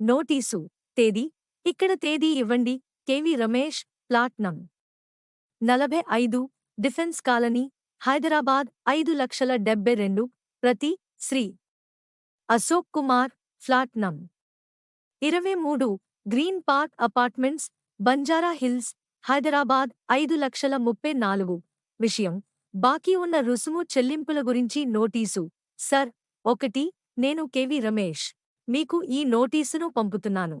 Notice తేదీ ఇక్కడ తేదీ ఇవ్వండి. KV Ramesh plot number. నలభై ఐదు డిఫెన్స్ కాలనీ హైదరాబాద్ ఐదు లక్షల డెబ్బై రెండు ప్రతి శ్రీ. అశోక్ కుమార్ ఫ్లాట్నం ఇరవై మూడు green park apartments Banjara Hills Hyderabad ఐదు లక్షల ముప్పై నాలుగు. విషయం బాకీ ఉన్న రుసుము చెల్లింపుల గురించి నోటీసు. సర్ ఒకటి నేను కెవి రమేష్. మీకు ఈ నోటీసును పంపుతున్నాను.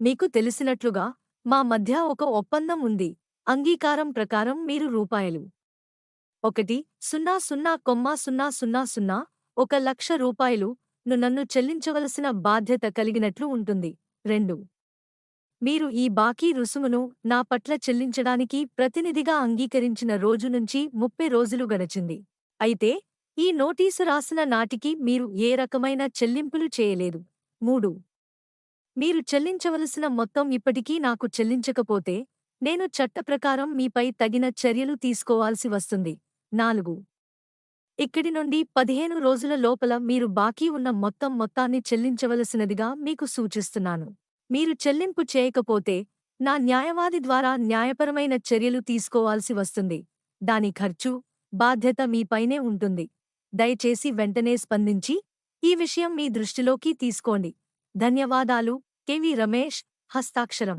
మీకు తెలిసినట్లుగా మా మధ్య ఒక ఒప్పందం ఉంది. అంగీకారం ప్రకారం మీరు రూపాయలు. ఒకటి సున్నా సున్నా కొమ్మ సున్నా సున్నా సున్నా ఒక లక్ష రూపాయలు ను నన్ను చెల్లించవలసిన బాధ్యత కలిగినట్లు ఉంటుంది. రెండు మీరు ఈ బాకీ రుసుమును నా పట్ల చెల్లించడానికి ప్రతినిధిగా అంగీకరించిన రోజు నుంచి ముప్పై రోజులు గడచింది. అయితే ఈ నోటీసు రాసిన నాటికి మీరు ఏ రకమైన చెల్లింపులు చేయలేదు. మూడు. మీరు చెల్లించవలసిన మొత్తం ఇప్పటికీ నాకు చెల్లించకపోతే నేను చట్టప్రకారం మీపై తగిన చర్యలు తీసుకోవాల్సి వస్తుంది. నాలుగు. ఇక్కడి నుండి పదిహేను రోజుల లోపల మీరు బాకీ ఉన్న మొత్తం మొత్తాన్ని చెల్లించవలసినదిగా మీకు సూచిస్తున్నాను. మీరు చెల్లింపు చేయకపోతే నా న్యాయవాది ద్వారా న్యాయపరమైన చర్యలు తీసుకోవాల్సి వస్తుంది. దాని ఖర్చు బాధ్యత మీపైనే ఉంటుంది. దయచేసి వెంటనే స్పందించి ఈ విషయం మీ దృష్టిలోకి తీసుకోండి. ధన్యవాదాలు. కెవి రమేష్ హస్తాక్షరం.